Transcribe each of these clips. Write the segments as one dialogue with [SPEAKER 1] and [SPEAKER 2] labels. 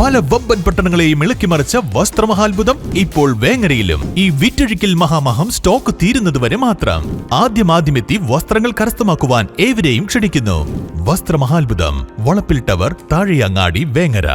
[SPEAKER 1] പല വമ്പൻ പട്ടണങ്ങളെയും ഇളക്കിമറിച്ച വസ്ത്രമഹാത്ഭുതം ഇപ്പോൾ വേങ്ങരയിലും. ഈ വിറ്റൊഴിക്കൽ മഹാമഹം സ്റ്റോക്ക് തീരുന്നതുവരെ മാത്രം. ആദ്യം ആദ്യമെത്തി വസ്ത്രങ്ങൾ കരസ്ഥമാക്കുവാൻ ഏവരെയും ക്ഷണിക്കുന്നു. വസ്ത്രമഹാത്ഭുതം വളപ്പിൽ ടവർ താഴെയങ്ങാടി വേങ്ങര.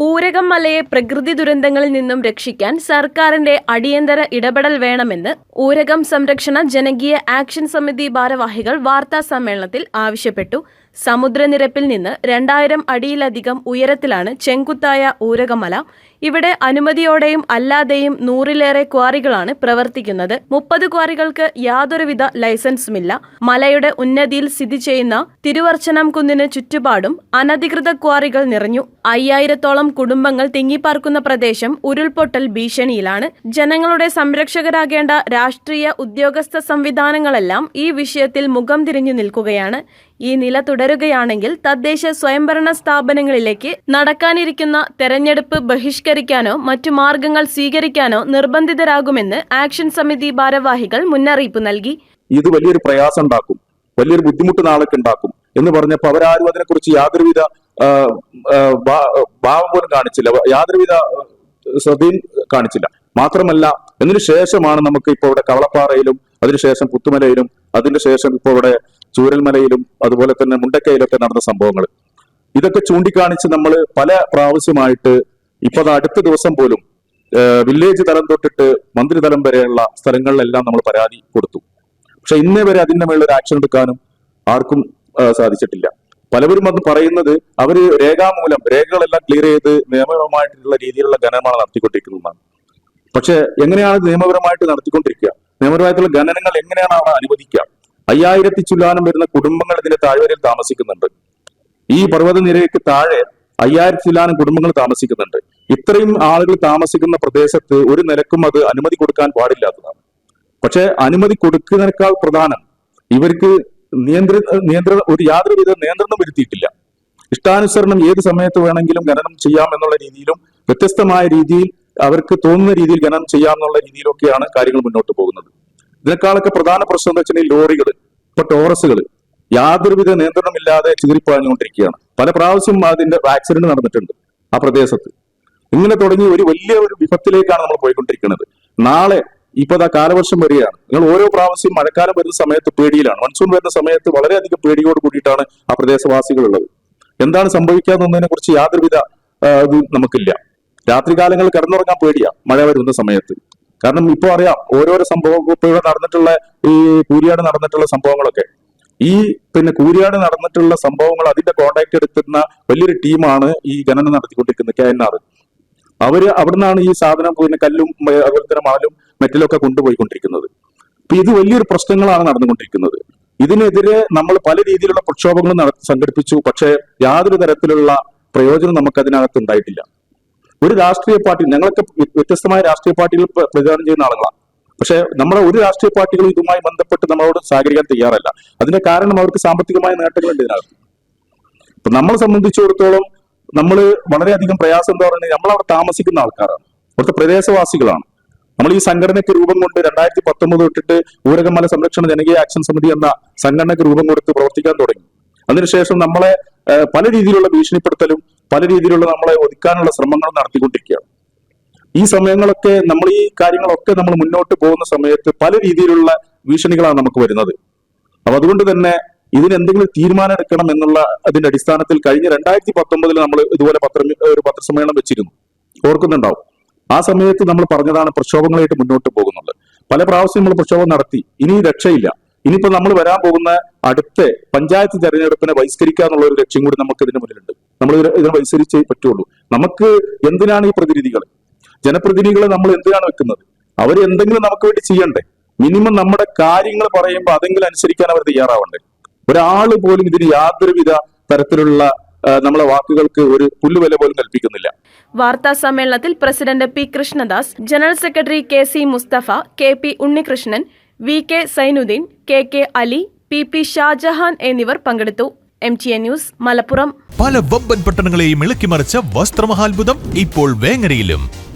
[SPEAKER 2] ഊരകം മലയെ പ്രകൃതി ദുരന്തങ്ങളിൽ നിന്നും രക്ഷിക്കാൻ സർക്കാരിന്റെ അടിയന്തര ഇടപെടൽ വേണമെന്ന് ഊരകം സംരക്ഷണ ജനകീയ ആക്ഷൻ സമിതി ഭാരവാഹികൾ വാർത്താ സമ്മേളനത്തിൽ ആവശ്യപ്പെട്ടു. സമുദ്രനിരപ്പിൽ നിന്ന് രണ്ടായിരം അടിയിലധികം ഉയരത്തിലാണ് ചെങ്കുത്തായ ഊരകമല ഇവിടെ അനുമതിയോടെയും അല്ലാതെയും നൂറിലേറെ ക്വാറികളാണ് പ്രവർത്തിക്കുന്നത്. മുപ്പത് ക്വാറികൾക്ക് യാതൊരുവിധ ലൈസൻസുമില്ല. മലയുടെ ഉന്നതിയിൽ സ്ഥിതി ചെയ്യുന്ന തിരുവർച്ചനം കുന്നിന് ചുറ്റുപാടും അനധികൃത ക്വാറികൾ നിറഞ്ഞു. അയ്യായിരത്തോളം കുടുംബങ്ങൾ തിങ്ങിപ്പാർക്കുന്ന പ്രദേശം ഉരുൾപൊട്ടൽ ഭീഷണിയിലാണ്. ജനങ്ങളുടെ സംരക്ഷകരാകേണ്ട രാഷ്ട്രീയ ഉദ്യോഗസ്ഥ സംവിധാനങ്ങളെല്ലാം ഈ വിഷയത്തിൽ മുഖം തിരിഞ്ഞു നിൽക്കുകയാണ്. ഈ നില തുടരുകയാണെങ്കിൽ തദ്ദേശ സ്വയംഭരണ സ്ഥാപനങ്ങളിലേക്ക് നടക്കാനിരിക്കുന്ന തെരഞ്ഞെടുപ്പ് ബഹിഷ്കരിക്കാനോ മറ്റു മാർഗങ്ങൾ സ്വീകരിക്കാനോ നിർബന്ധിതരാകുമെന്ന് ആക്ഷൻ സമിതി ഭാരവാഹികൾ മുന്നറിയിപ്പ് നൽകി.
[SPEAKER 3] ഇത് വലിയൊരു പ്രയാസം ഉണ്ടാക്കും വലിയൊരു ബുദ്ധിമുട്ട് നാളേക്ക് ഉണ്ടാക്കും എന്ന് പറഞ്ഞപ്പോൾ അവരാരും അതിനെക്കുറിച്ച് യാതൊരുവിധ ഭാവം പോലും കാണിച്ചില്ല. യാതൊരുവിധ ശ്രദ്ധയും കാണിച്ചില്ല. മാത്രമല്ല അതിനു ശേഷമാണ് നമുക്ക് ഇപ്പോൾ ഇവിടെ കവളപ്പാറയിലും അതിനുശേഷം പുത്തുമലയിലും അതിന്റെ ശേഷം ഇപ്പോൾ ഇവിടെ ചൂരൽമലയിലും അതുപോലെ തന്നെ മുണ്ടക്കയിലൊക്കെ നടന്ന സംഭവങ്ങൾ. ഇതൊക്കെ ചൂണ്ടിക്കാണിച്ച് നമ്മൾ പല പ്രാവശ്യമായിട്ട് ഇപ്പൊ അടുത്ത ദിവസം പോലും വില്ലേജ് തലം തൊട്ടിട്ട് മന്ത്രിതലം വരെയുള്ള സ്ഥലങ്ങളിലെല്ലാം നമ്മൾ പരാതി കൊടുത്തു. പക്ഷെ ഇന്നേ വരെ അതിന്റെ മേളിൽ ഒരു ആക്ഷൻ എടുക്കാനും ആർക്കും സാധിച്ചിട്ടില്ല. പലവരും അത് പറയുന്നത് അവർ രേഖാമൂലം രേഖകളെല്ലാം ക്ലിയർ ചെയ്ത് നിയമപരമായിട്ടുള്ള രീതിയിലുള്ള ഖനനമാണ് നടത്തിക്കൊണ്ടിരിക്കുന്നതാണ് പക്ഷെ എങ്ങനെയാണ് നിയമപരമായിട്ട് നടത്തിക്കൊണ്ടിരിക്കുക? നിയമപരമായിട്ടുള്ള ഖനനങ്ങൾ എങ്ങനെയാണ് അവിടെ അനുവദിക്കുക? അയ്യായിരത്തി ചുല്ലാനം വരുന്ന കുടുംബങ്ങൾ ഇതിന്റെ താഴ്വരയിൽ താമസിക്കുന്നുണ്ട്. ഈ പർവത നിരയ്ക്ക് താഴെ അയ്യായിരത്തി ചില്ലാനം കുടുംബങ്ങൾ താമസിക്കുന്നുണ്ട്. ഇത്രയും ആളുകൾ താമസിക്കുന്ന പ്രദേശത്ത് ഒരു നിലക്കും അത് അനുമതി കൊടുക്കാൻ പാടില്ലാത്തതാണ്. പക്ഷെ അനുമതി കൊടുക്കുന്നതിനേക്കാൾ പ്രധാനം ഇവർക്ക് നിയന്ത്ര നിയന്ത്രണ ഒരു യാതൊരുവിധ നിയന്ത്രണം വരുത്തിയിട്ടില്ല. ഇഷ്ടാനുസരണം ഏത് സമയത്ത് വേണമെങ്കിലും ഖനനം ചെയ്യാം എന്നുള്ള രീതിയിലും വ്യത്യസ്തമായ രീതിയിൽ അവർക്ക് തോന്നുന്ന രീതിയിൽ ഖനനം ചെയ്യാം എന്നുള്ള രീതിയിലൊക്കെയാണ് കാര്യങ്ങൾ മുന്നോട്ട് പോകുന്നത്. ഇതിനേക്കാളൊക്കെ പ്രധാന പ്രശ്നം എന്ന് വെച്ചിട്ടുണ്ടെങ്കിൽ ലോറികൾ ഇപ്പൊ ടോറസുകൾ യാതൊരുവിധ നിയന്ത്രണമില്ലാതെ ചിതറിപ്പാഞ്ഞുകൊണ്ടിരിക്കുകയാണ്. പല പ്രാവശ്യം അതിന്റെ ആക്സിഡന്റ് നടന്നിട്ടുണ്ട് ആ പ്രദേശത്ത്. ഇങ്ങനെ തുടങ്ങി ഒരു വലിയ ഒരു വിപത്തിലേക്കാണ് നമ്മൾ പോയിക്കൊണ്ടിരിക്കുന്നത്. നാളെ ഇപ്പൊ ദാ കാലവർഷം വരികയാണ്. നിങ്ങൾ ഓരോ പ്രാവശ്യം മഴക്കാലം വരുന്ന സമയത്ത് പേടിയിലാണ്. മൺസൂൺ വരുന്ന സമയത്ത് വളരെയധികം പേടിയോട് കൂടിയിട്ടാണ് ആ പ്രദേശവാസികളുള്ളത്. എന്താണ് സംഭവിക്കാന്നതിനെ കുറിച്ച് യാതൊരുവിധ ഇത് നമുക്കില്ല. രാത്രികാലങ്ങൾ കിടന്നുറങ്ങാൻ പേടിയാ മഴ വരുന്ന സമയത്ത്. കാരണം ഇപ്പൊ അറിയാം ഓരോരോ സംഭവം ഇപ്പൊ ഇവിടെ നടന്നിട്ടുള്ള ഈ കൂരിയാട് നടന്നിട്ടുള്ള സംഭവങ്ങളൊക്കെ ഈ പിന്നെ കൂരിയാട് നടന്നിട്ടുള്ള സംഭവങ്ങൾ അതിന്റെ കോണ്ടാക്ട് എടുക്കുന്ന വലിയൊരു ടീമാണ് ഈ ഖനനം നടത്തിക്കൊണ്ടിരിക്കുന്നത് കെ എൻ ആർ അവർ അവിടുന്നാണ് ഈ സാധനം പിന്നെ കല്ലും അതുപോലെ തന്നെ മണലും മെറ്റലൊക്കെ കൊണ്ടുപോയിക്കൊണ്ടിരിക്കുന്നത്. അപ്പൊ ഇത് വലിയൊരു പ്രശ്നങ്ങളാണ് നടന്നുകൊണ്ടിരിക്കുന്നത്. ഇതിനെതിരെ നമ്മൾ പല രീതിയിലുള്ള പ്രക്ഷോഭങ്ങൾ സംഘടിപ്പിച്ചു. പക്ഷേ യാതൊരു തരത്തിലുള്ള പ്രയോജനം നമുക്ക് അതിനകത്ത് ഉണ്ടായിട്ടില്ല. ഒരു രാഷ്ട്രീയ പാർട്ടി ഞങ്ങളൊക്കെ വ്യ- വ്യത്യസ്തമായ രാഷ്ട്രീയ പാർട്ടികൾ പ്രചാരണം ചെയ്യുന്ന ആളുകളാണ്. പക്ഷെ നമ്മുടെ ഒരു രാഷ്ട്രീയ പാർട്ടികളും ഇതുമായി ബന്ധപ്പെട്ട് നമ്മളോട് സഹകരിക്കാൻ തയ്യാറല്ല. അതിന്റെ കാരണം അവർക്ക് സാമ്പത്തികമായ നേട്ടങ്ങളുണ്ട് ഇതിനകത്ത്. ഇപ്പൊ നമ്മളെ സംബന്ധിച്ചിടത്തോളം നമ്മൾ വളരെയധികം പ്രയാസം എന്താ പറയുന്നത്? നമ്മൾ അവിടെ താമസിക്കുന്ന ആൾക്കാരാണ്. അവിടുത്തെ പ്രദേശവാസികളാണ്. നമ്മൾ ഈ സംഘടനയ്ക്ക് രൂപം കൊണ്ട് രണ്ടായിരത്തി പത്തൊമ്പത് തൊട്ടിട്ട് ഊരകമല സംരക്ഷണ ജനകീയ ആക്ഷൻ സമിതി എന്ന സംഘടനയ്ക്ക് രൂപം കൊടുത്ത് പ്രവർത്തിക്കാൻ തുടങ്ങി. അതിനുശേഷം നമ്മളെ പല രീതിയിലുള്ള ഭീഷണിപ്പെടുത്തലും പല രീതിയിലുള്ള നമ്മളെ ഒതുക്കാനുള്ള ശ്രമങ്ങളും നടത്തിക്കൊണ്ടിരിക്കുകയാണ്. ഈ സമയങ്ങളൊക്കെ നമ്മൾ ഈ കാര്യങ്ങളൊക്കെ നമ്മൾ മുന്നോട്ട് പോകുന്ന സമയത്ത് പല രീതിയിലുള്ള ഭീഷണികളാണ് നമുക്ക് വരുന്നത്. അപ്പൊ അതുകൊണ്ട് തന്നെ ഇതിന് എന്തെങ്കിലും തീരുമാനം എടുക്കണം എന്നുള്ള അതിന്റെ അടിസ്ഥാനത്തിൽ കഴിഞ്ഞ രണ്ടായിരത്തി പത്തൊമ്പതിൽ നമ്മൾ ഇതുപോലെ പത്ര ഒരു പത്രസമ്മേളനം വെച്ചിരുന്നു. ഓർക്കുന്നുണ്ടാവും. ആ സമയത്ത് നമ്മൾ പറഞ്ഞതാണ് പ്രക്ഷോഭങ്ങളായിട്ട് മുന്നോട്ട് പോകുന്നുള്ളത്. പല പ്രാവശ്യം നമ്മൾ പ്രക്ഷോഭം നടത്തി. ഇനി രക്ഷയില്ല. ഇനിയിപ്പോ നമ്മൾ വരാൻ പോകുന്ന അടുത്ത പഞ്ചായത്ത് തെരഞ്ഞെടുപ്പിനെ ബഹിഷ്കരിക്കുക എന്നുള്ള ഒരു ലക്ഷ്യം കൂടി നമുക്ക് ഇതിന് മുന്നിലുണ്ട്. നമ്മൾ ഇതിനെ ബഹിഷ്കരിച്ചേ പറ്റുള്ളൂ. നമുക്ക് എന്തിനാണ് ഈ പ്രതിനിധികൾ? ജനപ്രതിനിധികളെ നമ്മൾ എന്തിനാണ് വെക്കുന്നത്? അവർ എന്തെങ്കിലും നമുക്ക് വേണ്ടി ചെയ്യണ്ടേ? മിനിമം നമ്മുടെ കാര്യങ്ങൾ പറയുമ്പോൾ അതെങ്കിലും അനുസരിക്കാൻ അവർ തയ്യാറാവണ്ടേ? ഒരാൾ പോലും ഇതിന് യാതൊരുവിധ തരത്തിലുള്ള നമ്മളെ വാക്കുകൾക്ക് ഒരു പുല്ലുവില പോലും കൽപ്പിക്കുന്നില്ല.
[SPEAKER 2] വാർത്താ സമ്മേളനത്തിൽ president P Krishnadas general secretary K C Mustafa K P Unnikrishnan V K Sainuddin K K Ali P P Shajahan എന്നിവർ പങ്കെടുത്തു. M T A news Malappuram.
[SPEAKER 1] പല വമ്പൻ പട്ടണങ്ങളെയും ഇളക്കിമറിച്ച വസ്ത്രമഹാത്ഭുതം ഇപ്പോൾ വേങ്ങരയിലും.